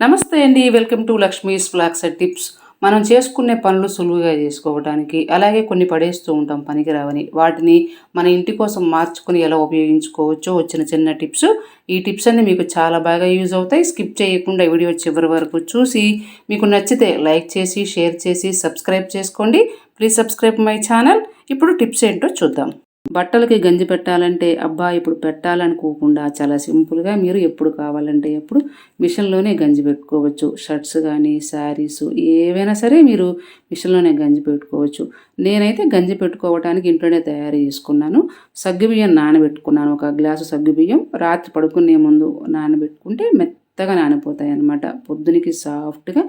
నమస్తే అండి welcome to Lakshmi's vlogs and tips. మనం చేసుకునే పనులు సులువుగా చేసుకోవడానికి అలాగే కొన్ని పడేస్తూ ఉంటాం పనికిరావని. వాటిని మన ఇంటి కోసం మార్చుకుని ఎలా ఉపయోగించుకోవచ్చో వచ్చిన చిన్న టిప్స్. ఈ టిప్స్ అన్ని మీకు చాలా బాగా యూజ్ అవుతాయి. స్కిప్ చేయకుండా వీడియో చివరి వరకు చూసి మీకు నచ్చితే లైక్ చేసి షేర్ చేసి సబ్స్క్రైబ్ చేసుకోండి. Please subscribe my channel. ఇప్పుడు టిప్స్ ఏంటో చూద్దాం. బట్టలకి గంజి పెట్టాలంటే అబ్బా ఇప్పుడు పెట్టాలనుకోకుండా చాలా సింపుల్గా మీరు ఎప్పుడు కావాలంటే ఎప్పుడు మిషన్లోనే గంజి పెట్టుకోవచ్చు. షర్ట్స్ కానీ శారీస్ ఏవైనా సరే మీరు మిషన్లోనే గంజి పెట్టుకోవచ్చు. నేనైతే గంజి పెట్టుకోవడానికి ఇంట్లోనే తయారు చేసుకున్నాను. సగ్గుబియ్యం నానబెట్టుకున్నాను. ఒక గ్లాసు సగ్గుబియ్యం రాత్రి పడుకునే ముందు నానబెట్టుకుంటే మెత్త మెత్తగా నానిపోతాయి అన్నమాట. పొద్దునికి సాఫ్ట్గా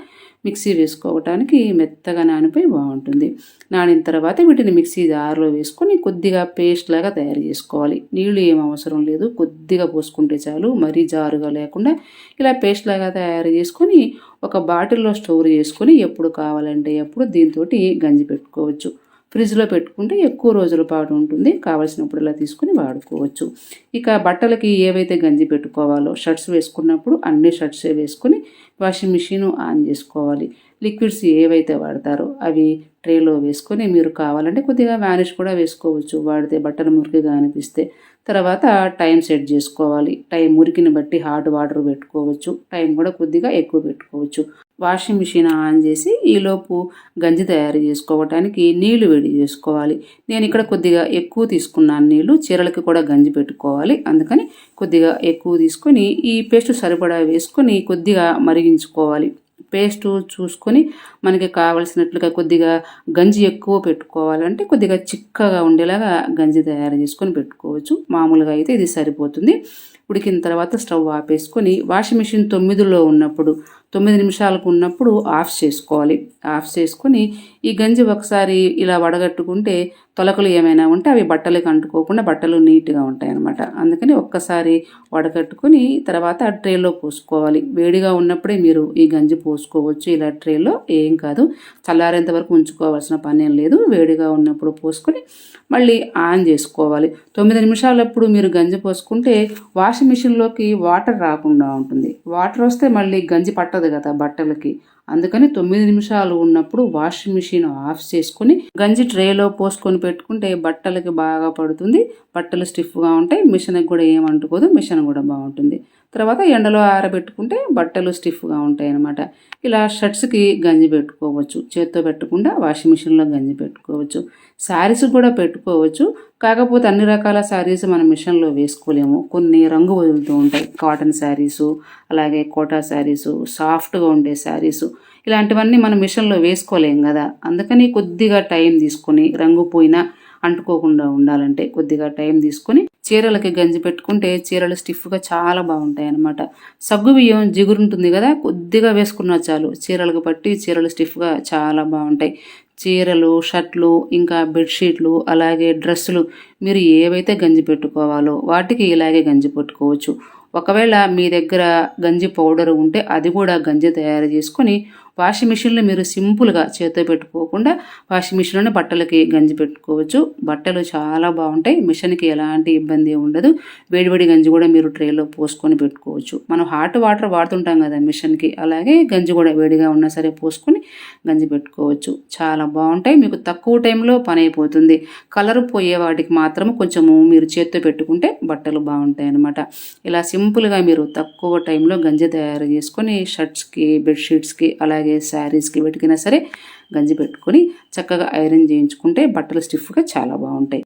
మిక్సీ వేసుకోవటానికి మెత్తగా నానిపోయి బాగుంటుంది. నానిన తర్వాత వీటిని మిక్సీ జార్లో వేసుకొని కొద్దిగా పేస్ట్ లాగా తయారు చేసుకోవాలి. నీళ్ళు ఏం అవసరం లేదు. కొద్దిగా పోసుకుంటే చాలు. మరీ జారుగా లేకుండా ఇలా పేస్ట్ లాగా తయారు చేసుకొని ఒక బాటిల్లో స్టోర్ చేసుకొని ఎప్పుడు కావాలంటే ఎప్పుడు దీంతో గంజి పెట్టుకోవచ్చు. ఫ్రిడ్జ్లో పెట్టుకుంటే ఎక్కువ రోజుల పాటు ఉంటుంది. కావలసినప్పుడు ఇలా తీసుకుని వాడుకోవచ్చు. ఇక బట్టలకి ఏవైతే గంజి పెట్టుకోవాలో షర్ట్స్ వేసుకున్నప్పుడు అన్ని షర్ట్సే వేసుకొని వాషింగ్ మిషన్ ఆన్ చేసుకోవాలి. లిక్విడ్స్ ఏవైతే వాడతారో అవి ట్రేలో వేసుకొని మీరు కావాలంటే కొద్దిగా వ్యానిష్ కూడా వేసుకోవచ్చు. వాడితే బట్టలు మురికిగా అనిపిస్తే. తర్వాత టైం సెట్ చేసుకోవాలి. టైం మురికిని బట్టి హాట్ వాటర్ పెట్టుకోవచ్చు. టైం కూడా కొద్దిగా ఎక్కువ పెట్టుకోవచ్చు. వాషింగ్ మిషన్ ఆన్ చేసి ఈలోపు గంజి తయారు చేసుకోవటానికి నీళ్ళు వేడి చేసుకోవాలి. నేను ఇక్కడ కొద్దిగా ఎక్కువ తీసుకున్నాను నీళ్ళు చీరలకి కూడా గంజి పెట్టుకోవాలి. అందుకని కొద్దిగా ఎక్కువ తీసుకొని ఈ పేస్ట్ సరిపడా వేసుకొని కొద్దిగా మరిగించుకోవాలి. పేస్ట్ చూసుకొని మనకి కావలసినట్లుగా కొద్దిగా గంజి ఎక్కువ పెట్టుకోవాలంటే కొద్దిగా చిక్కగా ఉండేలాగా గంజి తయారు చేసుకొని పెట్టుకోవచ్చు. మామూలుగా అయితే ఇది సరిపోతుంది. ఉడికిన తర్వాత స్టవ్ ఆపేసుకొని వాషింగ్ మిషన్ తొమ్మిదిలో ఉన్నప్పుడు తొమ్మిది నిమిషాలకు ఉన్నప్పుడు ఆఫ్ చేసుకోవాలి. ఆఫ్ చేసుకొని ఈ గంజి ఒకసారి ఇలా వడగట్టుకుంటే తొలకలు ఏమైనా ఉంటే అవి బట్టలకు అంటుకోకుండా బట్టలు నీట్గా ఉంటాయి అన్నమాట అందుకని ఒక్కసారి వడగట్టుకొని తర్వాత ట్రేలో పోసుకోవాలి. వేడిగా ఉన్నప్పుడే మీరు ఈ గంజి పోసుకోవచ్చు. ఇలా ట్రేలో ఏం కాదు. చల్లారేంత వరకు ఉంచుకోవాల్సిన పని ఏం లేదు. వేడిగా ఉన్నప్పుడు పోసుకొని మళ్ళీ ఆన్ చేసుకోవాలి. తొమ్మిది నిమిషాలప్పుడు మీరు గంజి పోసుకుంటే వాషింగ్ మిషన్లోకి వాటర్ రాకుండా ఉంటుంది. వాటర్ వస్తే మళ్ళీ గంజి పట్ట పట్టదు కదా బట్టలకి. అందుకని తొమ్మిది నిమిషాలు ఉన్నప్పుడు వాషింగ్ మిషన్ ఆఫ్ చేసుకుని గంజి ట్రేలో పోసుకొని పెట్టుకుంటే బట్టలకి బాగా పడుతుంది. బట్టలు స్టిఫ్గా ఉంటాయి. మిషన్కి కూడా ఏమంటుకోదు మిషన్ కూడా బాగుంటుంది. తర్వాత ఎండలో ఆరబెట్టుకుంటే బట్టలు స్టిఫ్గా ఉంటాయి అన్నమాట ఇలా షర్ట్స్కి గంజి పెట్టుకోవచ్చు చేత్తో పెట్టకుండా వాషింగ్ మిషన్లో గంజి పెట్టుకోవచ్చు శారీస్ కూడా పెట్టుకోవచ్చు. కాకపోతే అన్ని రకాల శారీస్ మనం మిషన్లో వేసుకోలేము. కొన్ని రంగు వదులుతూ ఉంటాయి. కాటన్ శారీసు అలాగే కోటా శారీసు సాఫ్ట్గా ఉండే శారీసు ఇలాంటివన్నీ మనం మిషన్లో వేసుకోలేం కదా. అందుకని కొద్దిగా టైం తీసుకొని రంగు పోయినా అంటుకోకుండా ఉండాలంటే కొద్దిగా టైం తీసుకొని చీరలకి గంజి పెట్టుకుంటే చీరలు స్టిఫ్గా చాలా బాగుంటాయి అనమాట సగ్గు బియ్యం జిగురు ఉంటుంది కదా కొద్దిగా వేసుకున్నా చాలు. చీరలకు పట్టి చీరలు స్టిఫ్గా చాలా బాగుంటాయి. చీరలు షర్ట్లు ఇంకా బెడ్షీట్లు అలాగే డ్రెస్సులు మీరు ఏవైతే గంజి పెట్టుకోవాలో వాటికి ఇలాగే గంజి పెట్టుకోవచ్చు. ఒకవేళ మీ దగ్గర గంజి పౌడర్ ఉంటే అది కూడా గంజి తయారు చేసుకొని వాషింగ్ మిషన్లో మీరు సింపుల్గా చేతితో పెట్టుకోకుండా వాషింగ్ మిషన్లోనే బట్టలకి గంజి పెట్టుకోవచ్చు. బట్టలు చాలా బాగుంటాయి. మిషన్కి ఎలాంటి ఇబ్బంది ఉండదు. వేడివేడి గంజి కూడా మీరు ట్రేలో పోసుకొని పెట్టుకోవచ్చు. మనం హాట్ వాటర్ వాడుతుంటాం కదా మిషన్కి. అలాగే గంజి కూడా వేడిగా ఉన్నా సరే పోసుకొని గంజి పెట్టుకోవచ్చు. చాలా బాగుంటాయి. మీకు తక్కువ టైంలో పని అయిపోతుంది. కలర్ పోయే వాటికి మాత్రం కొంచెము మీరు చేత్తో పెట్టుకుంటే బట్టలు బాగుంటాయి అనమాట ఇలా సింపుల్గా మీరు తక్కువ టైంలో గంజి తయారు చేసుకొని షర్ట్స్కి బెడ్షీట్స్కి అలాగే అలాగే శారీస్కి వెతికినా సరే గంజి పెట్టుకొని చక్కగా ఐరన్ చేయించుకుంటే బట్టలు స్టిఫ్గా చాలా బాగుంటాయి.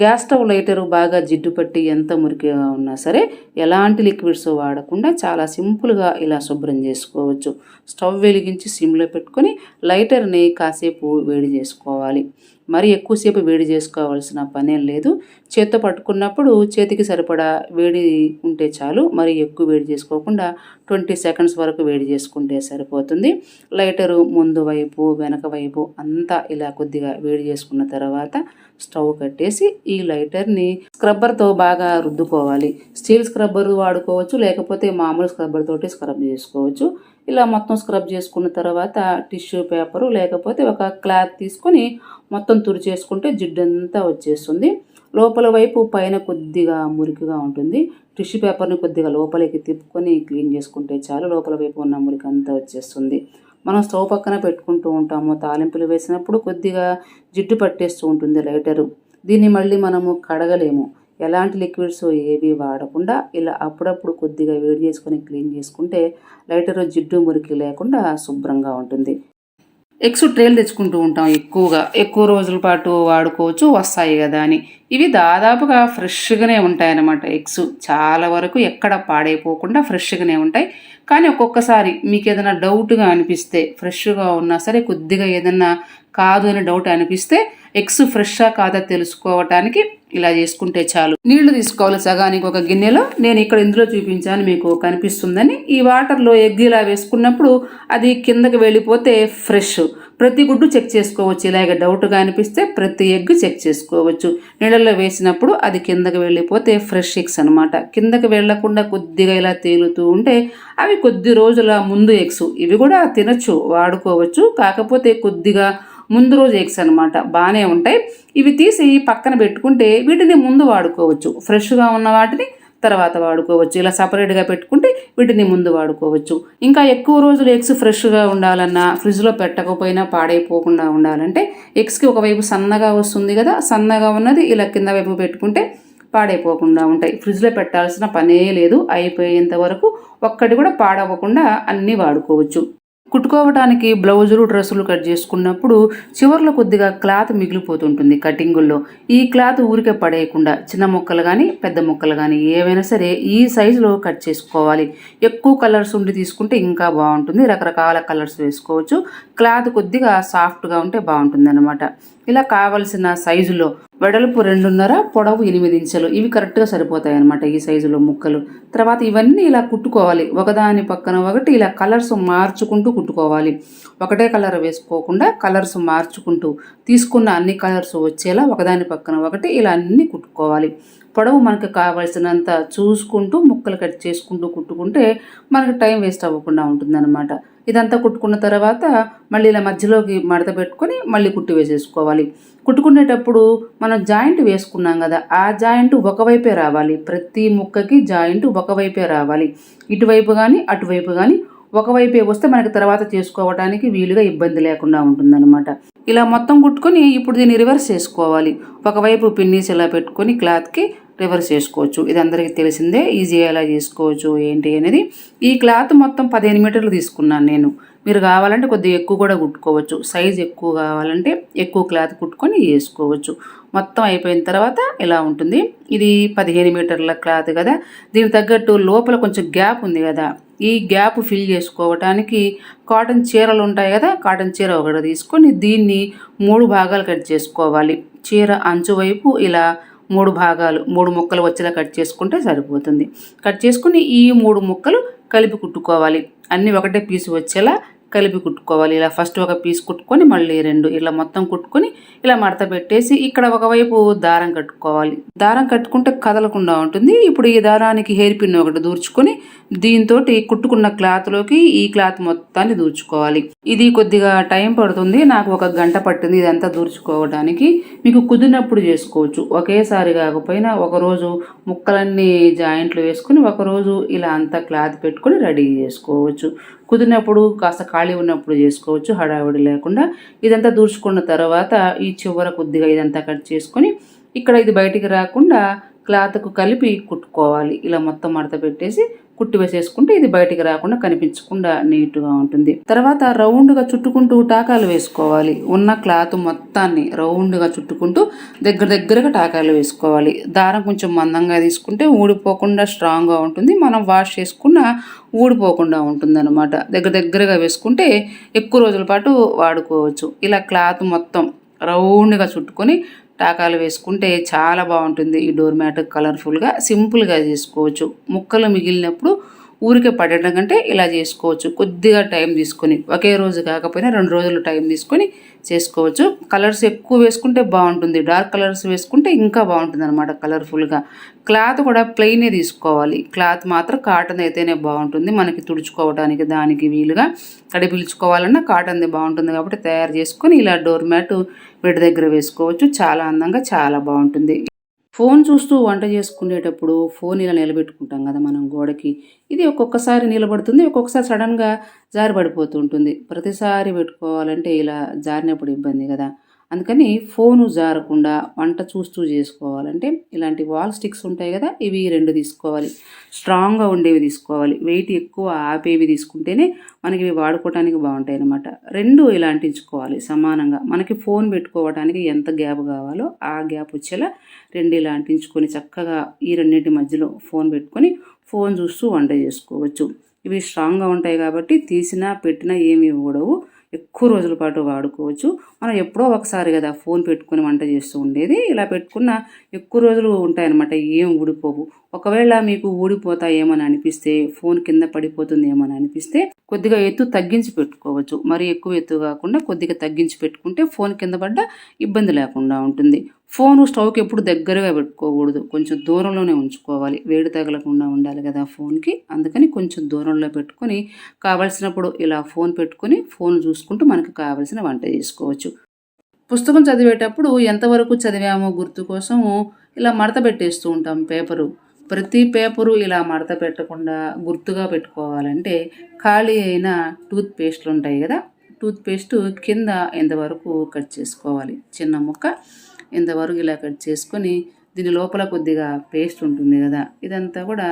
గ్యాస్ స్టవ్ లైటరు బాగా జిడ్డు పట్టి ఎంత మురికిగా ఉన్నా సరే ఎలాంటి లిక్విడ్స్ వాడకుండా చాలా సింపుల్గా ఇలా శుభ్రం చేసుకోవచ్చు. స్టవ్ వెలిగించి సిమ్లో పెట్టుకొని లైటర్ని కాసేపు వేడి చేసుకోవాలి. మరి ఎక్కువసేపు వేడి చేసుకోవాల్సిన పనేం లేదు. చేత్తో పట్టుకున్నప్పుడు చేతికి సరిపడా వేడి ఉంటే చాలు మరి ఎక్కువ వేడి చేసుకోకుండా ట్వంటీ సెకండ్స్ వరకు వేడి చేసుకుంటే సరిపోతుంది. లైటరు ముందు వైపు వెనక వైపు అంతా ఇలా కొద్దిగా వేడి చేసుకున్న తర్వాత స్టవ్ కట్టేసి ఈ లైటర్ని స్క్రబ్బర్తో బాగా రుద్దుకోవాలి. స్టీల్ స్క్రబ్బర్ వాడుకోవచ్చు లేకపోతే మామూలు స్క్రబ్బర్ తోటి స్క్రబ్ చేసుకోవచ్చు. ఇలా మొత్తం స్క్రబ్ చేసుకున్న తర్వాత టిష్యూ పేపరు లేకపోతే ఒక క్లాత్ తీసుకొని మొత్తం తుడిచేసుకుంటే జిడ్డంతా వచ్చేస్తుంది. లోపల వైపు పైన కొద్దిగా మురికిగా ఉంటుంది. టిష్యూ పేపర్ని కొద్దిగా లోపలికి తిప్పుకొని క్లీన్ చేసుకుంటే చాలు. లోపల వైపు ఉన్న మురికి అంతా వచ్చేస్తుంది. మనం స్టవ్ పక్కన పెట్టుకుంటూ ఉంటాము. తాలింపులు వేసినప్పుడు కొద్దిగా జిడ్డు పట్టేస్తూ ఉంటుంది లైటరు. దీన్ని మళ్ళీ మనము కడగలేము. ఎలాంటి లిక్విడ్స్ ఏవి వాడకుండా ఇలా అప్పుడప్పుడు కొద్దిగా వేడి చేసుకొని క్లీన్ చేసుకుంటే లైటర్ జిడ్డు మురికి లేకుండా శుభ్రంగా ఉంటుంది. ఎగ్స్ ట్రేలు తెచ్చుకుంటూ ఉంటాం ఎక్కువగా. ఎక్కువ రోజుల పాటు వాడుకోవచ్చు వస్తాయి కదా అని. ఇవి దాదాపుగా ఫ్రెష్గానే ఉంటాయి అన్నమాట ఎగ్స్ చాలా వరకు ఎక్కడ పాడైపోకుండా ఫ్రెష్గానే ఉంటాయి. కానీ ఒక్కొక్కసారి మీకు ఏదైనా డౌట్గా అనిపిస్తే ఫ్రెష్గా ఉన్నా సరే కొద్దిగా ఏదైనా కాదు అని డౌట్ అనిపిస్తే ఎగ్స్ ఫ్రెషా కాదా తెలుసుకోవటానికి ఇలా చేసుకుంటే చాలు. నీళ్ళు తీసుకోవాలి సగానికి ఒక గిన్నెలో. నేను ఇక్కడ ఇందులో చూపించాను మీకు కనిపిస్తుందని. ఈ వాటర్లో ఎగ్ ఇలా వేసుకున్నప్పుడు అది కిందకి వెళ్ళిపోతే ఫ్రెష్. ప్రతి గుడ్డు చెక్ చేసుకోవచ్చు. ఇలాగ డౌట్గా అనిపిస్తే ప్రతి ఎగ్ చెక్ చేసుకోవచ్చు. నీళ్ళల్లో వేసినప్పుడు అది కిందకి వెళ్ళిపోతే ఫ్రెష్ ఎగ్స్ అనమాట కిందకి వెళ్ళకుండా కొద్దిగా ఇలా తేలుతూ ఉంటే అవి కొద్ది రోజుల ముందు ఎగ్స్. ఇవి కూడా తినచ్చు వాడుకోవచ్చు. కాకపోతే కొద్దిగా ముందు రోజు ఎగ్స్ అనమాట బాగానే ఉంటాయి. ఇవి తీసి పక్కన పెట్టుకుంటే వీటిని ముందు వాడుకోవచ్చు. ఫ్రెష్గా ఉన్న వాటిని తర్వాత వాడుకోవచ్చు. ఇలా సపరేట్గా పెట్టుకుంటే వీటిని ముందు వాడుకోవచ్చు. ఇంకా ఎక్కువ రోజులు ఎగ్స్ ఫ్రెష్గా ఉండాలన్నా ఫ్రిడ్జ్లో పెట్టకపోయినా పాడైపోకుండా ఉండాలంటే ఎగ్స్కి ఒకవైపు సన్నగా వస్తుంది కదా సన్నగా ఉన్నది ఇలా కింద వైపు పెట్టుకుంటే పాడైపోకుండా ఉంటాయి. ఫ్రిడ్జ్లో పెట్టాల్సిన పనే లేదు. అయిపోయేంత వరకు ఒక్కటి కూడా పాడవకుండా అన్నీ వాడుకోవచ్చు. కుట్టుకోవడానికి బ్లౌజులు డ్రెస్సులు కట్ చేసుకున్నప్పుడు చివర్లో కొద్దిగా క్లాత్ మిగిలిపోతుంటుంది కటింగుల్లో. ఈ క్లాత్ ఊరికే పడేయకుండా చిన్న ముక్కలు కానీ పెద్ద ముక్కలు కానీ ఏవైనా సరే ఈ సైజులో కట్ చేసుకోవాలి. ఎక్కువ కలర్స్ ఉండి తీసుకుంటే ఇంకా బాగుంటుంది. రకరకాల కలర్స్ వేసుకోవచ్చు. క్లాత్ కొద్దిగా సాఫ్ట్గా ఉంటే బాగుంటుంది అనమాట ఇలా కావలసిన సైజులో వెడల్పు రెండున్నర పొడవు ఎనిమిది ఇంచులు. ఇవి కరెక్ట్గా సరిపోతాయి అనమాట ఈ సైజులో ముక్కలు. తర్వాత ఇవన్నీ ఇలా కుట్టుకోవాలి. ఒకదాని పక్కన ఒకటి ఇలా కలర్స్ మార్చుకుంటూ కుట్టుకోవాలి. ఒకటే కలర్ వేసుకోకుండా కలర్స్ మార్చుకుంటూ తీసుకున్న అన్ని కలర్స్ వచ్చేలా ఒకదాని పక్కన ఒకటి ఇలా అన్నీ కుట్టుకోవాలి. పొడవు మనకు కావాల్సినంత చూసుకుంటూ ముక్కలు కట్ చేసుకుంటూ కుట్టుకుంటే మనకి టైం వేస్ట్ అవ్వకుండా ఉంటుందన్నమాట. ఇదంతా కుట్టుకున్న తర్వాత మళ్ళీ ఇలా మధ్యలోకి మడత పెట్టుకొని మళ్ళీ కుట్టి వేసేసుకోవాలి. కుట్టుకునేటప్పుడు మనం జాయింట్ వేసుకున్నాం కదా ఆ జాయింట్ ఒకవైపే రావాలి. ప్రతి ముక్కకి జాయింట్ ఒకవైపే రావాలి. ఇటువైపు కానీ అటువైపు కానీ ఒకవైపే వస్తే మనకి తర్వాత చేసుకోవడానికి వీలుగా ఇబ్బంది లేకుండా ఉంటుందన్నమాట. ఇలా మొత్తం కుట్టుకొని ఇప్పుడు దీన్ని రివర్స్ చేసుకోవాలి. ఒకవైపు పిన్నీస్ ఇలా పెట్టుకొని క్లాత్కి రివర్స్ చేసుకోవచ్చు. ఇది అందరికీ తెలిసిందే ఈజీగా ఎలా చేసుకోవచ్చు. ఏంటి అనేది ఈ క్లాత్ మొత్తం పదిహేను మీటర్లు తీసుకున్నాను నేను. మీరు కావాలంటే కొద్దిగా ఎక్కువ కూడా కుట్టుకోవచ్చు. సైజ్ ఎక్కువ కావాలంటే ఎక్కువ క్లాత్ కుట్టుకొని వేసుకోవచ్చు మొత్తం అయిపోయిన తర్వాత ఇలా ఉంటుంది? ఇది పదిహేను మీటర్ల క్లాత్ కదా. దీనికి తగ్గట్టు లోపల కొంచెం గ్యాప్ ఉంది కదా. ఈ గ్యాప్ ఫిల్ చేసుకోవటానికి కాటన్ చీరలు ఉంటాయి కదా. కాటన్ చీర ఒకటి తీసుకొని దీన్ని మూడు భాగాలు కట్ చేసుకోవాలి. చీర అంచు వైపు ఇలా మూడు భాగాలు మూడు ముక్కలు వచ్చేలా కట్ చేసుకుంటే సరిపోతుంది. కట్ చేసుకుని ఈ మూడు ముక్కలు కలిపి కుట్టుకోవాలి. అన్నీ ఒకటే పీసు వచ్చేలా కలిపి కుట్టుకోవాలి. ఇలా ఫస్ట్ ఒక పీస్ కుట్టుకొని మళ్ళీ రెండు ఇలా మొత్తం కుట్టుకొని ఇలా మడత పెట్టేసి ఇక్కడ ఒకవైపు దారం కట్టుకోవాలి. దారం కట్టుకుంటే కదలకుండా ఉంటుంది. ఇప్పుడు ఈ దారానికి హెయిర్ పిన్ ఒకటి దూర్చుకొని దీంతో కుట్టుకున్న క్లాత్లోకి ఈ క్లాత్ మొత్తాన్ని దూర్చుకోవాలి. ఇది కొద్దిగా టైం పడుతుంది. నాకు ఒక గంట పట్టింది ఇదంతా దూర్చుకోవడానికి. మీకు కుదిరినప్పుడు చేసుకోవచ్చు. ఒకేసారి కాకపోయినా ఒకరోజు ముక్కలన్నీ జాయింట్లు వేసుకుని ఒకరోజు ఇలా అంతా క్లాత్ పెట్టుకొని రెడీ చేసుకోవచ్చు. కుదిరినప్పుడు కాస్త ఖాళీ ఉన్నప్పుడు చేసుకోవచ్చు హడావిడి లేకుండా. ఇదంతా దూర్చుకున్న తర్వాత ఈ చివర కొద్దిగా ఇదంతా కట్ చేసుకొని ఇక్కడ ఇది బయటికి రాకుండా క్లాత్కు కలిపి కుట్టుకోవాలి. ఇలా మొత్తం మడత పెట్టేసి కుట్టి వేసేసుకుంటే ఇది బయటికి రాకుండా కనిపించకుండా నీట్గా ఉంటుంది. తర్వాత రౌండ్గా చుట్టుకుంటూ టాకాలు వేసుకోవాలి. ఉన్న క్లాత్ మొత్తాన్ని రౌండ్గా చుట్టుకుంటూ దగ్గర దగ్గరగా టాకాలు వేసుకోవాలి. దారం కొంచెం మందంగా తీసుకుంటే ఊడిపోకుండా స్ట్రాంగ్గా ఉంటుంది. మనం వాష్ చేసుకున్న ఊడిపోకుండా ఉంటుంది అనమాట దగ్గర దగ్గరగా వేసుకుంటే ఎక్కువ రోజుల పాటు వాడుకోవచ్చు. ఇలా క్లాత్ మొత్తం రౌండ్గా చుట్టుకొని టాకాలు వేసుకుంటే చాలా బాగుంటుంది ఈ డోర్ మ్యాట్ కలర్ఫుల్గా సింపుల్గా చేసుకోవచ్చు. ముక్కలు మిగిలినప్పుడు ఊరికే పడడం కంటే ఇలా చేసుకోవచ్చు. కొద్దిగా టైం తీసుకొని ఒకే రోజు కాకపోయినా రెండు రోజులు టైం తీసుకొని చేసుకోవచ్చు. కలర్స్ ఎక్కువ వేసుకుంటే బాగుంటుంది. డార్క్ కలర్స్ వేసుకుంటే ఇంకా బాగుంటుంది అనమాట కలర్ఫుల్గా. క్లాత్ కూడా ప్లెయినే తీసుకోవాలి. క్లాత్ మాత్రం కాటన్ అయితేనే బాగుంటుంది. మనకి తుడుచుకోవడానికి దానికి వీలుగా కడిపిల్చుకోవాలన్నా కాటన్ది బాగుంటుంది కాబట్టి తయారు చేసుకొని ఇలా డోర్ మ్యాట్ వీటి దగ్గర వేసుకోవచ్చు. చాలా అందంగా చాలా బాగుంటుంది. ఫోన్ చూస్తూ వంట చేసుకునేటప్పుడు ఫోన్ ఇలా నిలబెట్టుకుంటాం కదా మనం గోడకి. ఇది ఒక్కొక్కసారి నిలబడుతుంది ఒక్కొక్కసారి సడన్గా జారి పడిపోతూ ఉంటుంది ప్రతిసారి పెట్టుకోవాలంటే ఇలా జారినప్పుడు ఇబ్బంది కదా. అందుకని ఫోను జారకుండా వంట చూస్తూ చేసుకోవాలంటే ఇలాంటి వాల్ స్టిక్స్ ఉంటాయి కదా ఇవి రెండు తీసుకోవాలి. స్ట్రాంగ్గా ఉండేవి తీసుకోవాలి. వెయిట్ ఎక్కువ ఆపేవి తీసుకుంటేనే మనకి ఇవి వాడుకోవడానికి బాగుంటాయి అన్నమాట. రెండు ఇలాంటించుకోవాలి సమానంగా. మనకి ఫోన్ పెట్టుకోవడానికి ఎంత గ్యాప్ కావాలో ఆ గ్యాప్ వచ్చేలా రెండు ఇలా అంటించుకొని చక్కగా ఈ రెండింటి మధ్యలో ఫోన్ పెట్టుకొని ఫోన్ చూస్తూ వంట చేసుకోవచ్చు. ఇవి స్ట్రాంగ్గా ఉంటాయి కాబట్టి తీసినా పెట్టినా ఏమి ఊడవు. ఎక్కువ రోజుల పాటు వాడుకోవచ్చు. మనం ఎప్పుడో ఒకసారి కదా ఫోన్ పెట్టుకుని వంట చేస్తూ ఉండేది. ఇలా పెట్టుకున్న ఎక్కువ రోజులు ఉంటాయన్నమాట. ఏం ఊడిపోవు. ఒకవేళ మీకు ఊడిపోతాయేమని అనిపిస్తే ఫోన్ కింద పడిపోతుందేమని అనిపిస్తే కొద్దిగా ఎత్తు తగ్గించి పెట్టుకోవచ్చు. మరి ఎక్కువ ఎత్తు కాకుండా కొద్దిగా తగ్గించి పెట్టుకుంటే ఫోన్ కింద పడ్డ ఇబ్బంది లేకుండా ఉంటుంది. ఫోను స్టవ్కి ఎప్పుడు దగ్గరగా పెట్టుకోకూడదు. కొంచెం దూరంలోనే ఉంచుకోవాలి. వేడి తగలకుండా ఉండాలి కదా ఫోన్కి. అందుకని కొంచెం దూరంలో పెట్టుకొని కావలసినప్పుడు ఇలా ఫోన్ పెట్టుకొని ఫోన్ చూసుకుంటూ మనకు కావలసిన వంట చేసుకోవచ్చు. పుస్తకం చదివేటప్పుడు ఎంతవరకు చదివామో గుర్తు కోసము ఇలా మడత పెట్టేస్తూ ఉంటాం పేపరు. ప్రతి పేపరు ఇలా మడత పెట్టకుండా గుర్తుగా పెట్టుకోవాలంటే ఖాళీ అయిన టూత్ పేస్ట్లు ఉంటాయి కదా. టూత్ పేస్ట్ కింద ఎంతవరకు కట్ చేసుకోవాలి? చిన్న ముక్క ఇంతవరకు ఇలా కట్ చేసుకొని దీని లోపల కొద్దిగా పేస్ట్ ఉంటుంది కదా ఇదంతా కూడా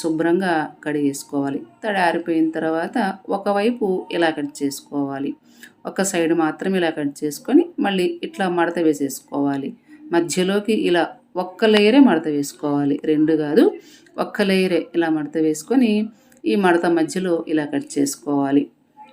శుభ్రంగా కడిగేసుకోవాలి. తడి ఆరిపోయిన తర్వాత ఒకవైపు ఇలా కట్ చేసుకోవాలి. ఒక సైడ్ మాత్రం ఇలా కట్ చేసుకొని మళ్ళీ ఇట్లా మడత వేసేసుకోవాలి. మధ్యలోకి ఇలా ఒక్క లేయరే మడత వేసుకోవాలి. రెండు కాదు ఒక్క లేయరే ఇలా మడత వేసుకొని ఈ మడత మధ్యలో ఇలా కట్ చేసుకోవాలి.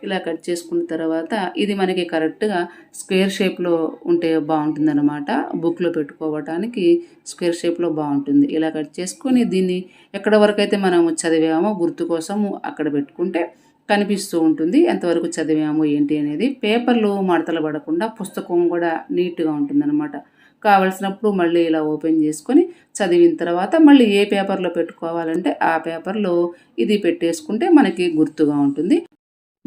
ఇలా కట్ చేసుకున్న తర్వాత ఇది మనకి కరెక్ట్గా స్క్వేర్ షేప్లో ఉంటే బాగుంటుంది అనమాట బుక్లో పెట్టుకోవటానికి స్క్వేర్ షేప్లో బాగుంటుంది. ఇలా కట్ చేసుకొని దీన్ని ఎక్కడ వరకు అయితే మనం చదివామో గుర్తు కోసము అక్కడ పెట్టుకుంటే కనిపిస్తూ ఉంటుంది. ఎంతవరకు చదివాము ఏంటి అనేది పేపర్లు మడతలు పడకుండా పుస్తకం కూడా నీట్గా ఉంటుందన్నమాట. కావలసినప్పుడు మళ్ళీ ఇలా ఓపెన్ చేసుకొని చదివిన తర్వాత మళ్ళీ ఏ పేపర్లో పెట్టుకోవాలంటే ఆ పేపర్లో ఇది పెట్టేసుకుంటే మనకి గుర్తుగా ఉంటుంది.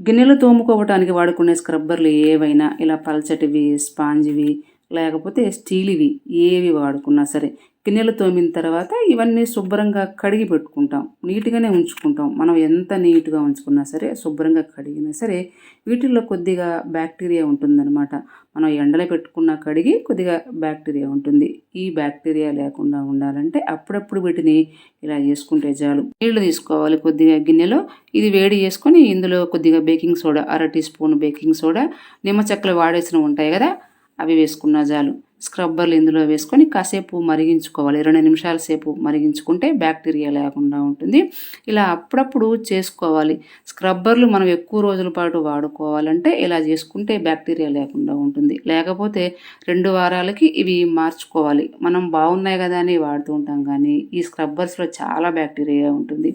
గిన్నెలు తోముకోవటానికి వాడుకునే స్క్రబ్బర్లు ఏవైనా ఇలా పల్చటివి స్పాంజివి లేకపోతే స్టీల్వి ఏవి వాడుకున్నా సరే గిన్నెలు తోమిన తర్వాత ఇవన్నీ శుభ్రంగా కడిగి పెట్టుకుంటాం. నీట్గానే ఉంచుకుంటాం. మనం ఎంత నీట్గా ఉంచుకున్నా సరే శుభ్రంగా కడిగినా సరే వీటిల్లో కొద్దిగా బ్యాక్టీరియా ఉంటుందన్నమాట. మనం ఎండలో పెట్టుకున్న కడిగి కొద్దిగా బ్యాక్టీరియా ఉంటుంది. ఈ బ్యాక్టీరియా లేకుండా ఉండాలంటే అప్పుడప్పుడు వీటిని ఇలా చేసుకుంటే చాలు. నీళ్ళు తీసుకోవాలి కొద్దిగా గిన్నెలో. ఇది వేడి చేసుకొని ఇందులో కొద్దిగా బేకింగ్ సోడా అర టీ స్పూన్ బేకింగ్ సోడా నిమ్మ చెక్కలు వాడేసినవి ఉంటాయి కదా అవి వేసుకున్న చాలు. స్క్రబ్బర్లు ఇందులో వేసుకొని కాసేపు మరిగించుకోవాలి. రెండు నిమిషాల సేపు మరిగించుకుంటే బ్యాక్టీరియా లేకుండా ఉంటుంది. ఇలా అప్పుడప్పుడు చేసుకోవాలి. స్క్రబ్బర్లు మనం ఎక్కువ రోజుల పాటు వాడుకోవాలంటే ఇలా చేసుకుంటే బ్యాక్టీరియా లేకుండా ఉంటుంది. లేకపోతే రెండు వారాలకి ఇవి మార్చుకోవాలి. మనం బాగున్నాయి కదా అని వాడుతూ ఉంటాం కానీ ఈ స్క్రబ్బర్స్లో చాలా బ్యాక్టీరియా ఉంటుంది.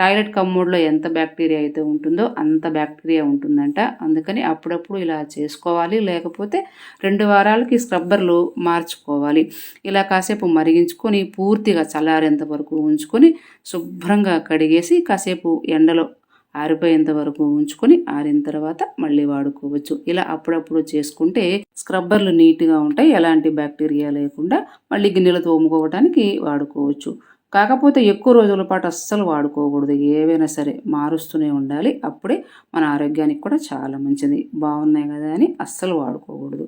టాయిలెట్ కమ్మోడ్లో ఎంత బ్యాక్టీరియా అయితే ఉంటుందో అంత బ్యాక్టీరియా ఉంటుందంట. అందుకని అప్పుడప్పుడు ఇలా చేసుకోవాలి. లేకపోతే రెండు వారాలకి స్క్రబ్బర్లు మార్చుకోవాలి. ఇలా కాసేపు మరిగించుకొని పూర్తిగా చల్లారేంత వరకు ఉంచుకొని శుభ్రంగా కడిగేసి కాసేపు ఎండలో ఆరిపోయేంత వరకు ఉంచుకొని ఆరిన తర్వాత మళ్ళీ వాడుకోవచ్చు. ఇలా అప్పుడప్పుడు చేసుకుంటే స్క్రబ్బర్లు నీట్గా ఉంటాయి. ఎలాంటి బ్యాక్టీరియా లేకుండా మళ్ళీ గిన్నెలు తోముకోవడానికి వాడుకోవచ్చు. కాకపోతే ఎక్కువ రోజుల పాటు అస్సలు వాడుకోకూడదు. ఏవైనా సరే మారుస్తూనే ఉండాలి. అప్పుడే మన ఆరోగ్యానికి కూడా చాలా మంచిది. బాగున్నాయి కదా అని అస్సలు వాడుకోకూడదు.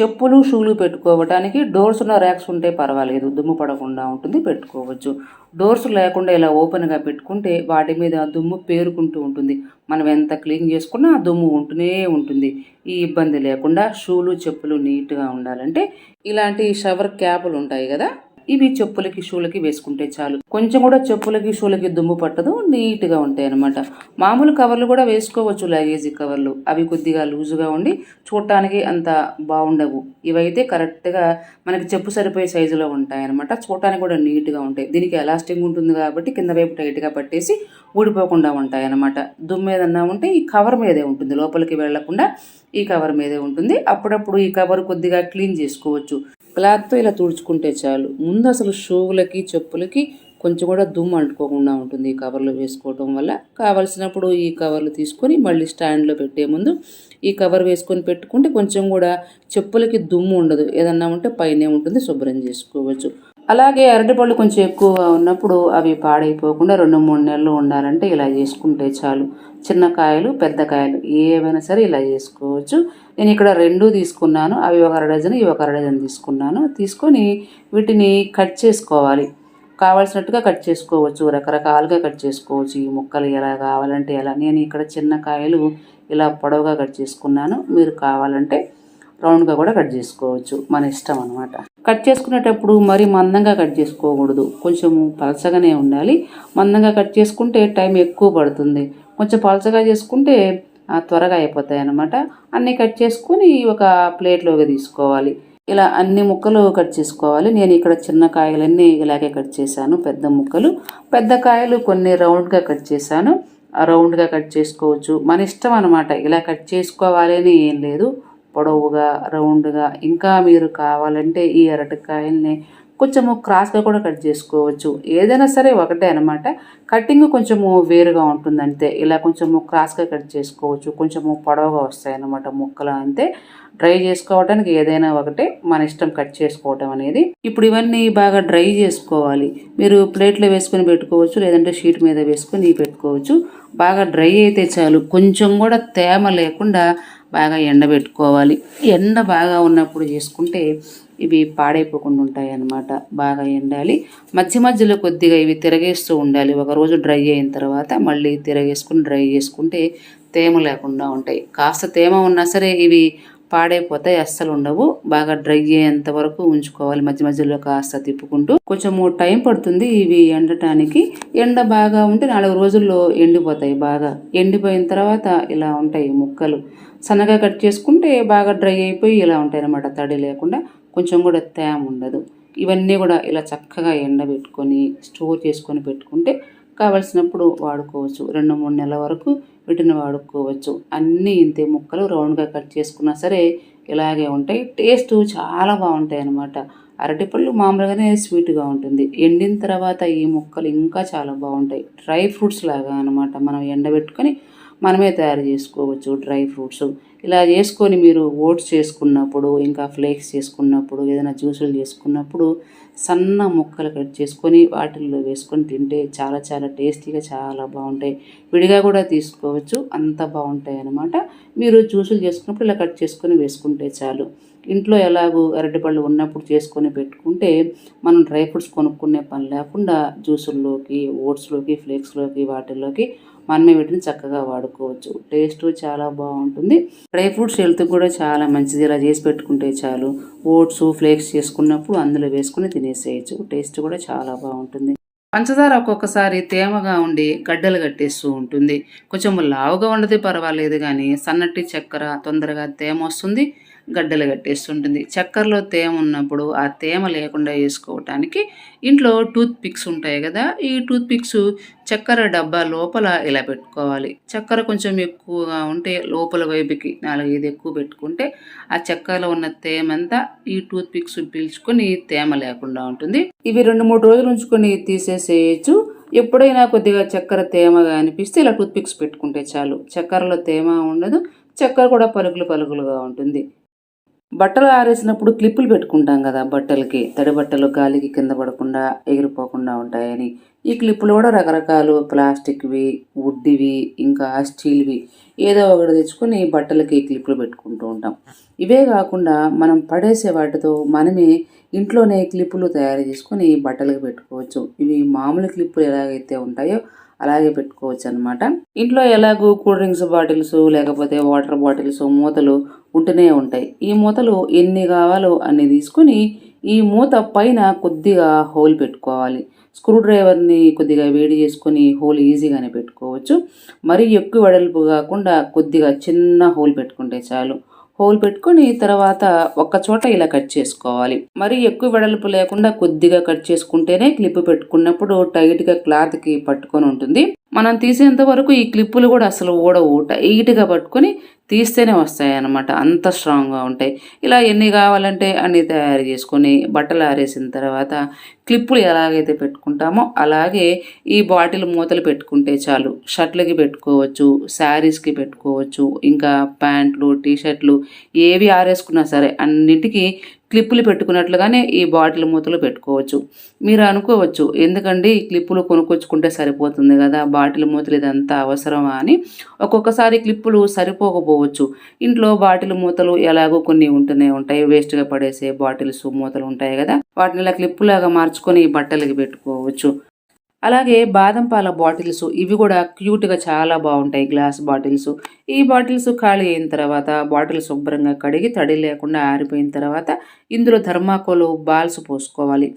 చెప్పులు షూలు పెట్టుకోవటానికి డోర్స్ ఉన్న ర్యాక్స్ ఉంటే పర్వాలేదు. దుమ్ము పడకుండా ఉంటుంది పెట్టుకోవచ్చు. డోర్స్ లేకుండా ఇలా ఓపెన్గా పెట్టుకుంటే వాటి మీద దుమ్ము పేరుకుంటూ ఉంటుంది. మనం ఎంత క్లీన్ చేసుకున్నా ఆ దుమ్ము ఉంటూనే ఉంటుంది. ఈ ఇబ్బంది లేకుండా షూలు చెప్పులు నీట్గా ఉండాలంటే ఇలాంటి షవర్ క్యాపులు ఉంటాయి కదా ఇవి చెప్పులకి షూలకి వేసుకుంటే చాలు. కొంచెం కూడా చెప్పులకి షూలకి దుమ్ము పట్టదు నీట్గా ఉంటాయి అనమాట మామూలు కవర్లు కూడా వేసుకోవచ్చు లగేజీ కవర్లు. అవి కొద్దిగా లూజుగా ఉండి చూడటానికి అంత బాగుండవు. ఇవైతే కరెక్ట్గా మనకి చెప్పు సరిపోయే సైజులో ఉంటాయి అనమాట చూడటానికి కూడా నీట్గా ఉంటాయి. దీనికి ఎలాస్టింగ్ ఉంటుంది కాబట్టి కింద వైపు టైట్గా పట్టేసి ఊడిపోకుండా ఉంటాయి అనమాట దుమ్ము ఏదన్నా ఉంటే ఈ కవర్ మీదే ఉంటుంది. లోపలికి వెళ్ళకుండా ఈ కవర్ మీదే ఉంటుంది. అప్పుడప్పుడు ఈ కవర్ కొద్దిగా క్లీన్ చేసుకోవచ్చు. క్లాత్తో ఇలా తుడుచుకుంటే చాలు. ముందు అసలు షూలకి చెప్పులకి కొంచెం కూడా దుమ్ము అంటుకోకుండా ఉంటుంది ఈ కవర్లు వేసుకోవటం వల్ల. కావలసినప్పుడు ఈ కవర్లు తీసుకొని మళ్ళీ స్టాండ్లో పెట్టే ముందు ఈ కవర్ వేసుకొని పెట్టుకుంటే కొంచెం కూడా చెప్పులకి దుమ్ము ఉండదు. ఏదన్నా ఉంటే పైనే ఉంటుంది. శుభ్రం చేసుకోవచ్చు. అలాగే అరటిపళ్ళు కొంచెం ఎక్కువగా ఉన్నప్పుడు అవి పాడైపోకుండా రెండు మూడు నెలలు ఉండాలంటే ఇలా చేసుకుంటే చాలు. చిన్న కాయలు పెద్ద కాయలు ఏవైనా సరే ఇలా చేసుకోవచ్చు. నేను ఇక్కడ రెండు తీసుకున్నాను. అవి ఒక అర డజన్ ఇవి ఒక అర డజన్ తీసుకున్నాను. తీసుకొని వీటిని కట్ చేసుకోవాలి. కావాల్సినట్టుగా కట్ చేసుకోవచ్చు. రకరకాలుగా కట్ చేసుకోవచ్చు. ఈ ముక్కలు ఎలా కావాలంటే ఎలా. నేను ఇక్కడ చిన్న కాయలు ఇలా పొడవుగా కట్ చేసుకున్నాను. మీరు కావాలంటే రౌండ్గా కూడా కట్ చేసుకోవచ్చు. మన ఇష్టం అనమాట కట్ చేసుకునేటప్పుడు మరీ మందంగా కట్ చేసుకోకూడదు. కొంచెం పలచగానే ఉండాలి. మందంగా కట్ చేసుకుంటే టైం ఎక్కువ పడుతుంది. కొంచెం పలచగా చేసుకుంటే త్వరగా అయిపోతాయి అన్నమాట. అన్నీ కట్ చేసుకుని ఒక ప్లేట్లోకి తీసుకోవాలి. ఇలా అన్ని ముక్కలు కట్ చేసుకోవాలి. నేను ఇక్కడ చిన్న కాయలన్నీ ఇలాగే కట్ చేశాను. పెద్ద ముక్కలు. పెద్ద కాయలు కొన్ని రౌండ్గా కట్ చేశాను. రౌండ్గా కట్ చేసుకోవచ్చు. మన ఇష్టం అనమాట ఇలా కట్ చేసుకోవాలి అని ఏం లేదు. పొడవుగా రౌండ్గా ఇంకా మీరు కావాలంటే ఈ అరటికాయల్ని కొంచెము క్రాస్గా కూడా కట్ చేసుకోవచ్చు. ఏదైనా సరే ఒకటే అనమాట కటింగ్ కొంచెము వేరుగా ఉంటుంది అంతే. ఇలా కొంచెము క్రాస్గా కట్ చేసుకోవచ్చు. కొంచెము పొడవుగా వస్తాయి అనమాట ముక్కలు అంతే. డ్రై చేసుకోవడానికి ఏదైనా ఒకటే మన ఇష్టం కట్ చేసుకోవటం అనేది. ఇప్పుడు ఇవన్నీ బాగా డ్రై చేసుకోవాలి. మీరు ప్లేట్లో వేసుకొని పెట్టుకోవచ్చు లేదంటే షీట్ మీద వేసుకొని పెట్టుకోవచ్చు. బాగా డ్రై అయితే చాలు. కొంచెం కూడా తేమ లేకుండా బాగా ఎండబెట్టుకోవాలి ఎండ బాగా ఉన్నప్పుడు చేసుకుంటే ఇవి పాడైపోకుండా ఉంటాయి అన్నమాట బాగా ఎండాలి. మధ్య మధ్యలో కొద్దిగా ఇవి తిరగేస్తూ ఉండాలి. ఒక రోజు డ్రై అయిన తర్వాత మళ్ళీ తిరగేసుకుని డ్రై చేసుకుంటే తేమ లేకుండా ఉంటాయి. కాస్త తేమ ఉన్నా సరే ఇవి పాడైపోతాయి. అస్సలు ఉండవు. బాగా డ్రై అయ్యేంత వరకు ఉంచుకోవాలి. మధ్య మధ్యలో కాస్త తిప్పుకుంటూ కొంచెము టైం పడుతుంది ఇవి ఎండటానికి. ఎండ బాగా ఉంటే నాలుగు రోజుల్లో ఎండిపోతాయి బాగా. ఎండిపోయిన తర్వాత ఇలా ఉంటాయి ముక్కలు. సన్నగా కట్ చేసుకుంటే బాగా డ్రై అయిపోయి ఇలా ఉంటాయి అన్నమాట తడి లేకుండా. కొంచెం కూడా తేమ ఉండదు. ఇవన్నీ కూడా ఇలా చక్కగా ఎండబెట్టుకొని స్టోర్ చేసుకొని పెట్టుకుంటే కావలసినప్పుడు వాడుకోవచ్చు. రెండు మూడు నెలల వరకు వీటిని వాడుకోవచ్చు. అన్నీ ఇంతే ముక్కలు రౌండ్గా కట్ చేసుకున్నా సరే ఇలాగే ఉంటాయి. టేస్ట్ చాలా బాగుంటాయి అన్నమాట. అరటిపళ్ళు మామూలుగానే స్వీట్గా ఉంటుంది. ఎండిన తర్వాత ఈ ముక్కలు ఇంకా చాలా బాగుంటాయి. డ్రై ఫ్రూట్స్ లాగా అనమాట మనం ఎండబెట్టుకొని మనమే తయారు చేసుకోవచ్చు డ్రై ఫ్రూట్స్. ఇలా చేసుకొని మీరు ఓట్స్ చేసుకున్నప్పుడు ఇంకా ఫ్లేక్స్ చేసుకున్నప్పుడు ఏదైనా జ్యూసులు చేసుకున్నప్పుడు సన్న ముక్కలు కట్ చేసుకొని వాటిల్లో వేసుకొని తింటే చాలా చాలా టేస్టీగా చాలా బాగుంటాయి. విడిగా కూడా తీసుకోవచ్చు అంత బాగుంటాయి అన్నమాట. మీరు జ్యూసులు చేసుకున్నప్పుడు ఇలా కట్ చేసుకొని వేసుకుంటే చాలు. ఇంట్లో ఎలాగో అరటిపళ్ళు ఉన్నప్పుడు చేసుకొని పెట్టుకుంటే మనం డ్రై ఫ్రూట్స్ కొనుక్కునే పని లేకుండా జ్యూసుల్లోకి ఓట్స్లోకి ఫ్లేక్స్లోకి వాటిల్లోకి మనమే వీటిని చక్కగా వాడుకోవచ్చు. టేస్ట్ చాలా బాగుంటుంది. డ్రై ఫ్రూట్స్ హెల్త్ కూడా చాలా మంచిది. ఇలా చేసి పెట్టుకుంటే చాలు. ఓట్స్ ఫ్లేక్స్ చేసుకున్నప్పుడు అందులో వేసుకుని తినేసేయచ్చు. టేస్ట్ కూడా చాలా బాగుంటుంది. పంచదార ఒక్కొక్కసారి తేమగా ఉండి గడ్డలు కట్టేస్తూ ఉంటుంది. కొంచెం లావుగా ఉండదు పర్వాలేదు కానీ సన్నటి చక్కెర తొందరగా తేమ వస్తుంది. గడ్డలు కట్టేస్తుంటుంది. చక్కెరలో తేమ ఉన్నప్పుడు ఆ తేమ లేకుండా వేసుకోవటానికి ఇంట్లో టూత్ పిక్స్ ఉంటాయి కదా ఈ టూత్ పిక్స్ చక్కెర డబ్బా లోపల ఇలా పెట్టుకోవాలి. చక్కెర కొంచెం ఎక్కువగా ఉంటే లోపల వైపుకి నాలుగైదు ఎక్కువ పెట్టుకుంటే ఆ చక్కెరలో ఉన్న తేమ అంతా ఈ టూత్ పిక్స్ పీల్చుకొని తేమ లేకుండా ఉంటుంది. ఇవి రెండు మూడు రోజులు ఉంచుకొని తీసేసేయచ్చు. ఎప్పుడైనా కొద్దిగా చక్కెర తేమగా అనిపిస్తే ఇలా టూత్ పిక్స్ పెట్టుకుంటే చాలు. చక్కెరలో తేమ ఉండదు. చక్కెర కూడా పలుకులు పలుకులుగా ఉంటుంది. బట్టలు ఆరేసినప్పుడు క్లిప్పులు పెట్టుకుంటాం కదా బట్టలకి. తడి బట్టలు గాలికి కింద పడకుండా ఎగిరిపోకుండా ఉంటాయని. ఈ క్లిప్పులు కూడా రకరకాలు ప్లాస్టిక్వి వుడ్డివి ఇంకా స్టీల్వి. ఏదో ఒకటి తెచ్చుకొని బట్టలకి క్లిప్పులు పెట్టుకుంటూ ఉంటాం. ఇవే కాకుండా మనం పడేసే వాటితో మనమే ఇంట్లోనే క్లిప్పులు తయారు చేసుకొని బట్టలకు పెట్టుకోవచ్చు. ఇవి మామూలు క్లిప్పులు ఎలాగైతే ఉంటాయో అలాగే పెట్టుకోవచ్చు అనమాట ఇంట్లో ఎలాగూ కూల్ డ్రింక్స్ బాటిల్స్ లేకపోతే వాటర్ బాటిల్స్ మూతలు ఉంటూనే ఉంటాయి. ఈ మూతలు ఎన్ని కావాలో అన్ని తీసుకొని ఈ మూత పైన కొద్దిగా హోల్ పెట్టుకోవాలి. స్క్రూ డ్రైవర్ని కొద్దిగా వేడి చేసుకొని హోల్ ఈజీగానే పెట్టుకోవచ్చు. మరీ ఎక్కువ వెడల్పు కాకుండా కొద్దిగా చిన్న హోల్ పెట్టుకుంటే చాలు. హోల్ పెట్టుకొని తర్వాత ఒక్క చోట ఇలా కట్ చేసుకోవాలి. మరీ ఎక్కువ వెడల్పు లేకుండా కొద్దిగా కట్ చేసుకుంటేనే క్లిప్ పెట్టుకున్నప్పుడు టైట్గా క్లాత్కి పట్టుకొని ఉంటుంది. మనం తీసేంత వరకు ఈ క్లిప్పులు కూడా అసలు ఊడవు. టైట్గా పట్టుకొని తీస్తేనే వస్తాయి అన్నమాట అంత స్ట్రాంగ్గా ఉంటాయి. ఇలా ఎన్ని కావాలంటే అన్ని తయారు చేసుకొని బట్టలు ఆరేసిన తర్వాత క్లిప్పులు ఎలాగైతే పెట్టుకుంటామో అలాగే ఈ బాటిల్ మూతలు పెట్టుకుంటే చాలు. షర్ట్లకి పెట్టుకోవచ్చు శారీస్కి పెట్టుకోవచ్చు ఇంకా ప్యాంట్లు టీషర్ట్లు ఏవి ఆరేసుకున్నా సరే అన్నిటికీ క్లిప్పులు పెట్టుకున్నట్లుగానే ఈ బాటిల్ మూతలు పెట్టుకోవచ్చు. మీరు అనుకోవచ్చు ఎందుకండి ఈ క్లిప్పులు కొనుక్కొచ్చుకుంటే సరిపోతుంది కదా? బాటిల్ మూతలు ఇదంతా అవసరమా అని. ఒక్కొక్కసారి క్లిప్పులు సరిపోకపోవచ్చు. ఇంట్లో బాటిల్ మూతలు ఎలాగో కొన్ని ఉంటూనే ఉంటాయి. వేస్ట్గా పడేసే బాటిల్స్ మూతలు ఉంటాయి కదా? వాటిని ఇలా క్లిప్పులాగా మార్చుకొని బట్టలకి పెట్టుకోవచ్చు. అలాగే బాదం పాల బాటిల్స్ ఇవి కూడా క్యూట్గా చాలా బాగుంటాయి గ్లాస్ బాటిల్స్. ఈ బాటిల్స్ ఖాళీ అయిన తర్వాత బాటిల్ శుభ్రంగా కడిగి తడి లేకుండా ఆరిపోయిన తర్వాత ఇందులో థర్మాకోల్ బాల్స్ పోసుకోవాలి.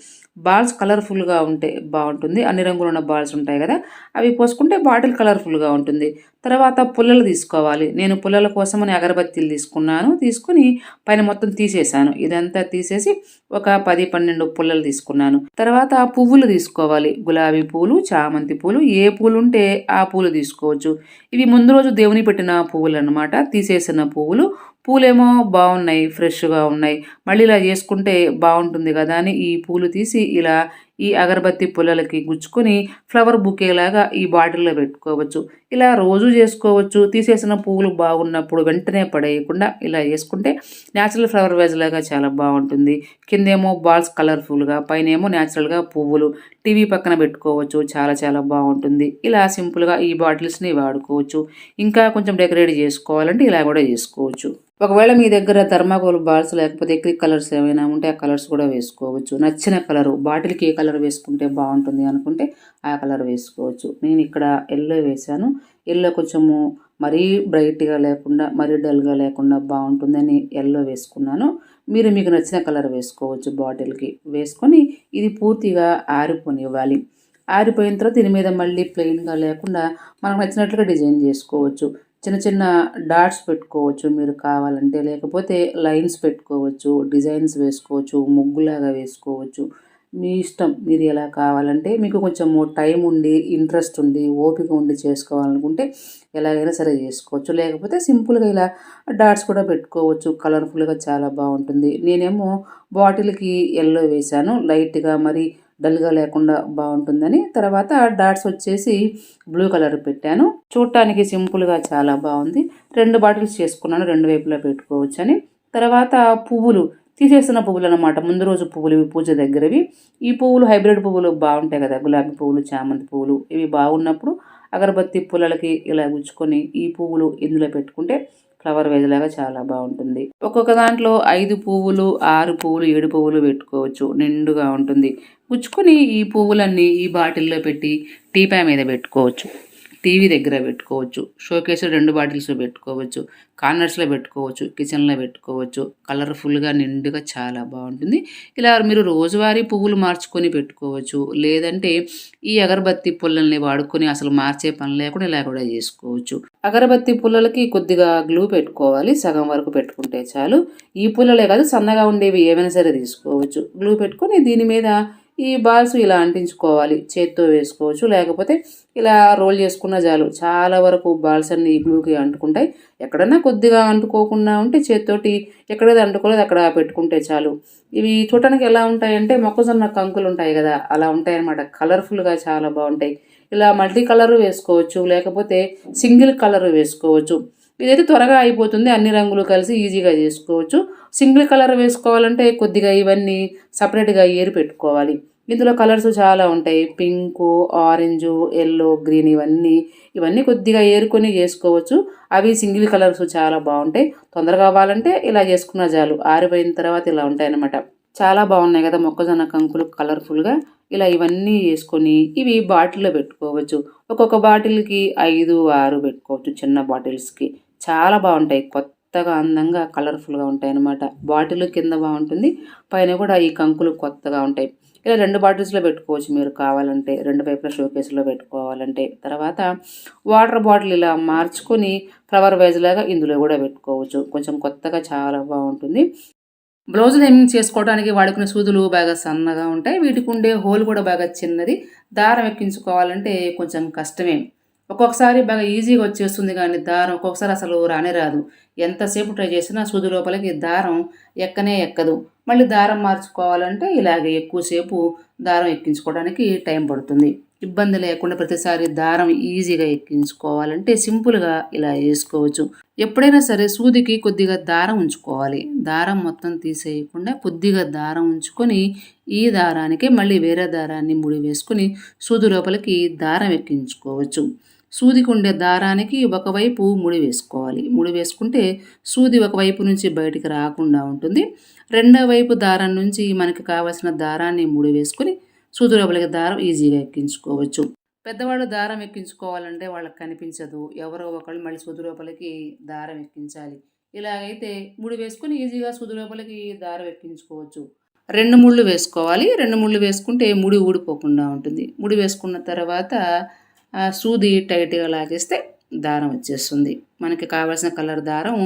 బాల్స్ కలర్ఫుల్గా ఉంటే బాగుంటుంది. అన్ని రంగులు ఉన్న బాల్స్ ఉంటాయి కదా అవి పోసుకుంటే బాటిల్ కలర్ఫుల్గా ఉంటుంది. తర్వాత పుల్లలు తీసుకోవాలి. నేను పుల్లల కోసమని అగరబత్తీలు తీసుకున్నాను. తీసుకుని పైన మొత్తం తీసేసాను ఇదంతా తీసేసి ఒక పది పన్నెండు పుల్లలు తీసుకున్నాను. తర్వాత పువ్వులు తీసుకోవాలి. గులాబీ పూలు చామంతి పూలు ఏ పూలు ఉంటే ఆ పూలు తీసుకోవచ్చు. ఇవి ముందు రోజు దేవుని పెట్టిన పువ్వులు అనమాట తీసేసిన పువ్వులు పూలేమో బాగున్నాయి ఫ్రెష్గా ఉన్నాయి. మళ్ళీ ఇలా చేసుకుంటే బాగుంటుంది కదా అని ఈ పూలు తీసి ఇలా ఈ అగరబత్తి పుల్లలకి గుచ్చుకొని ఫ్లవర్ బుకేలాగా ఈ బాటిల్లో పెట్టుకోవచ్చు. ఇలా రోజు చేసుకోవచ్చు. తీసేసిన పువ్వులు బాగున్నప్పుడు వెంటనే పడేయకుండా ఇలా చేసుకుంటే న్యాచురల్ ఫ్లవర్ వేజ్ లాగా చాలా బాగుంటుంది. కిందేమో బాల్స్ కలర్ఫుల్గా పైన ఏమో న్యాచురల్గా పువ్వులు టీవీ పక్కన పెట్టుకోవచ్చు. చాలా చాలా బాగుంటుంది. ఇలా సింపుల్గా ఈ బాటిల్స్ని వాడుకోవచ్చు. ఇంకా కొంచెం డెకరేట్ చేసుకోవాలంటే ఇలా కూడా చేసుకోవచ్చు. ఒకవేళ మీ దగ్గర థర్మాకోల్ బాల్స్ లేకపోతే ఎక్రిక్ కలర్స్ ఏమైనా ఉంటే ఆ కలర్స్ కూడా వేసుకోవచ్చు. నచ్చిన కలరు బాటిల్కి ఏ కలర్ కలర్ వేసుకుంటే బాగుంటుంది అనుకుంటే ఆ కలర్ వేసుకోవచ్చు. నేను ఇక్కడ ఎల్లో వేశాను. ఎల్లో కొంచెము మరీ బ్రైట్గా లేకుండా మరీ డల్గా లేకుండా బాగుంటుందని ఎల్లో వేసుకున్నాను. మీరు మీకు నచ్చిన కలర్ వేసుకోవచ్చు బాటిల్కి వేసుకొని ఇది పూర్తిగా ఆరిపోనివ్వాలి. ఆరిపోయిన తర్వాత దీని మీద మళ్ళీ ప్లెయిన్గా లేకుండా మనకు నచ్చినట్లుగా డిజైన్ చేసుకోవచ్చు. చిన్న చిన్న డాట్స్ పెట్టుకోవచ్చు మీరు కావాలంటే. లేకపోతే లైన్స్ పెట్టుకోవచ్చు డిజైన్స్ వేసుకోవచ్చు ముగ్గులాగా వేసుకోవచ్చు. మీ ఇష్టం మీరు ఎలా కావాలంటే మీకు కొంచెం టైం ఉండి ఇంట్రెస్ట్ ఉండి ఓపిక ఉండి చేసుకోవాలనుకుంటే ఎలాగైనా సరే చేసుకోవచ్చు. లేకపోతే సింపుల్గా ఇలా డాట్స్ కూడా పెట్టుకోవచ్చు. కలర్ఫుల్గా చాలా బాగుంటుంది. నేనేమో బాటిల్కి ఎల్లో వేశాను. లైట్గా మరి డల్గా లేకుండా బాగుంటుందని తర్వాత డాట్స్ వచ్చేసి బ్లూ కలర్ పెట్టాను. చూడటానికి సింపుల్గా చాలా బాగుంది. రెండు బాటిల్స్ చేసుకున్నాను. రెండు వైపులా పెట్టుకోవచ్చని. తర్వాత పువ్వులు. తీసేస్తున్న పువ్వులు అనమాట ముందు రోజు పువ్వులు ఇవి పూజ దగ్గరవి. ఈ పువ్వులు హైబ్రిడ్ పువ్వులు బాగుంటాయి కదా. గులాబీ పువ్వులు చామంతి పువ్వులు ఇవి బాగున్నప్పుడు అగరబత్తి పుల్లలకి ఇలా గుచ్చుకొని ఈ పువ్వులు ఇందులో పెట్టుకుంటే ఫ్లవర్ వేజ్ లాగా చాలా బాగుంటుంది. ఒక్కొక్క దాంట్లో ఐదు పువ్వులు ఆరు పువ్వులు ఏడు పువ్వులు పెట్టుకోవచ్చు. నిండుగా ఉంటుంది. గుచ్చుకొని ఈ పువ్వులన్నీ ఈ బాటిల్లో పెట్టి టీపా మీద పెట్టుకోవచ్చు. టీవీ దగ్గర పెట్టుకోవచ్చు. షోకేస్లో రెండు బాటిల్స్లో పెట్టుకోవచ్చు. కార్నర్స్లో పెట్టుకోవచ్చు. కిచెన్లో పెట్టుకోవచ్చు. కలర్ఫుల్గా నిండుగా చాలా బాగుంటుంది. ఇలా మీరు రోజువారీ పువ్వులు మార్చుకొని పెట్టుకోవచ్చు. లేదంటే ఈ అగరబత్తి పుల్లల్ని వాడుకొని అసలు మార్చే పని లేకుండా ఇలా కూడా చేసుకోవచ్చు. అగరబత్తి పుల్లలకి కొద్దిగా గ్లూ పెట్టుకోవాలి. సగం వరకు పెట్టుకుంటే చాలు. ఈ పుల్లలే కాదు సన్నగా ఉండేవి ఏమైనా సరే తీసుకోవచ్చు. గ్లూ పెట్టుకొని దీని మీద ఈ బాల్స్ ఇలా అంటించుకోవాలి చేత్తో వేసుకోవచ్చు లేకపోతే ఇలా రోల్ చేసుకున్న చాలు చాలా వరకు బాల్స్ అన్ని ఈ గ్లూకి అంటుకుంటాయి. ఎక్కడన్నా కొద్దిగా అంటుకోకుండా ఉంటే చేత్తోటి ఎక్కడైతే అంటుకోలేదు అక్కడ పెట్టుకుంటే చాలు. ఇవి చూడటానికి ఎలా ఉంటాయంటే మొక్కజొన్న కంకులు ఉంటాయి కదా అలా ఉంటాయి అన్నమాట కలర్ఫుల్గా చాలా బాగుంటాయి. ఇలా మల్టీ కలర్ వేసుకోవచ్చు లేకపోతే సింగిల్ కలర్ వేసుకోవచ్చు. ఇదైతే త్వరగా అయిపోతుంది. అన్ని రంగులు కలిసి ఈజీగా చేసుకోవచ్చు. సింగిల్ కలర్ వేసుకోవాలంటే కొద్దిగా ఇవన్నీ సపరేట్గా ఏరి పెట్టుకోవాలి. ఇందులో కలర్స్ చాలా ఉంటాయి. పింకు ఆరెంజు ఎల్లో గ్రీన్ ఇవన్నీ ఇవన్నీ కొద్దిగా ఏరుకొని చేసుకోవచ్చు. అవి సింగిల్ కలర్స్ చాలా బాగుంటాయి. తొందరగా అవ్వాలంటే ఇలా చేసుకున్న చాలు. ఆరిపోయిన తర్వాత ఇలా ఉంటాయి అన్నమాట చాలా బాగున్నాయి కదా మొక్కజొన్న కంకులు కలర్ఫుల్గా ఇలా ఇవన్నీ వేసుకొని ఇవి బాటిల్లో పెట్టుకోవచ్చు. ఒక్కొక్క బాటిల్కి ఐదు ఆరు పెట్టుకోవచ్చు చిన్న బాటిల్స్కి. చాలా బాగుంటాయి. కొత్తగా అందంగా కలర్ఫుల్గా ఉంటాయి అన్నమాట బాటిల్ కింద బాగుంటుంది. పైన కూడా ఈ కంకులు కొత్తగా ఉంటాయి. ఇలా రెండు బాటిల్స్లో పెట్టుకోవచ్చు మీరు కావాలంటే. రెండు వైపుల షోకేస్లో పెట్టుకోవాలంటే. తర్వాత వాటర్ బాటిల్ ఇలా మార్చుకొని ఫ్లవర్ వైజ్ లాగా ఇందులో కూడా పెట్టుకోవచ్చు. కొంచెం కొత్తగా చాలా బాగుంటుంది. బ్లౌజులు హెమ్మింగ్ చేసుకోవడానికి వాడుకునే సూదులు బాగా సన్నగా ఉంటాయి. వీటికి ఉండే హోల్ కూడా బాగా చిన్నది. దారం ఎక్కించుకోవాలంటే కొంచెం కష్టమే. ఒక్కొక్కసారి బాగా ఈజీగా వచ్చేస్తుంది కానీ దారం ఒక్కొక్కసారి అసలు రానే రాదు. ఎంతసేపు ట్రై చేసినా సూది లోపలికి దారం ఎక్కనే ఎక్కదు. మళ్ళీ దారం మార్చుకోవాలంటే ఇలాగే ఎక్కువసేపు దారం ఎక్కించుకోవడానికి టైం పడుతుంది. ఇబ్బంది లేకుండా ప్రతిసారి దారం ఈజీగా ఎక్కించుకోవాలంటే సింపుల్గా ఇలా వేసుకోవచ్చు ఎప్పుడైనా సరే సూదికి కొద్దిగా దారం ఉంచుకోవాలి. దారం మొత్తం తీసేయకుండా కొద్దిగా దారం ఉంచుకొని ఈ దారానికి మళ్ళీ వేరే దారాన్ని ముడి వేసుకొని సూది లోపలికి దారం ఎక్కించుకోవచ్చు. సూదికి ఉండే దారానికి ఒకవైపు ముడి వేసుకోవాలి. ముడి వేసుకుంటే సూది ఒకవైపు నుంచి బయటికి రాకుండా ఉంటుంది. రెండో వైపు దారం నుంచి మనకి కావలసిన దారాన్ని ముడి వేసుకొని సూది లోపలికి దారం ఈజీగా ఎక్కించుకోవచ్చు. పెద్దవాళ్ళు దారం ఎక్కించుకోవాలంటే వాళ్ళకి కనిపించదు. ఎవరో ఒకళ్ళు మళ్ళీ సూది లోపలికి దారం ఎక్కించాలి. ఇలాగైతే ముడి వేసుకుని ఈజీగా సూది లోపలికి దారం ఎక్కించుకోవచ్చు. రెండు ముళ్ళు వేసుకోవాలి. రెండు ముళ్ళు వేసుకుంటే ముడి ఊడిపోకుండా ఉంటుంది. ముడి వేసుకున్న తర్వాత సూది టైట్గా లాగేస్తే దారం వచ్చేస్తుంది. మనకి కావాల్సిన కలర్ దారం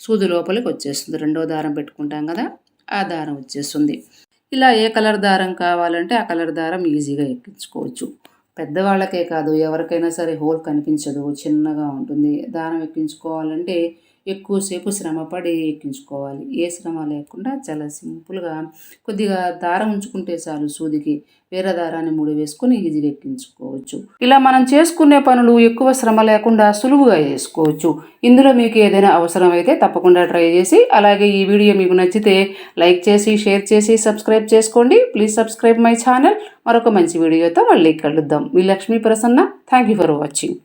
సూది లోపలికి వచ్చేస్తుంది. రెండో దారం పెట్టుకుంటాం కదా ఆ దారం వచ్చేస్తుంది. ఇలా ఏ కలర్ దారం కావాలంటే ఆ కలర్ దారం ఈజీగా ఎక్కించుకోవచ్చు. పెద్దవాళ్ళకే కాదు ఎవరికైనా సరే హోల్ కనిపించదు చిన్నగా ఉంటుంది. దారం ఎక్కించుకోవాలంటే ఎక్కువసేపు శ్రమపడి ఎక్కించుకోవాలి. ఏ శ్రమ లేకుండా చాలా సింపుల్గా కొద్దిగా దారం ఉంచుకుంటే చాలు సూదికి. వేరే దారాన్ని ముడి వేసుకొని ఈజీగా ఎక్కించుకోవచ్చు. ఇలా మనం చేసుకునే పనులు ఎక్కువ శ్రమ లేకుండా సులువుగా చేసుకోవచ్చు. ఇందులో మీకు ఏదైనా అవసరం అయితే తప్పకుండా ట్రై చేసి అలాగే ఈ వీడియో మీకు నచ్చితే లైక్ చేసి షేర్ చేసి సబ్స్క్రైబ్ చేసుకోండి. Please subscribe my channel. మరొక మంచి వీడియోతో మళ్ళీ కలుద్దాం. మీ Lakshmi Prasanna. Thank you for watching.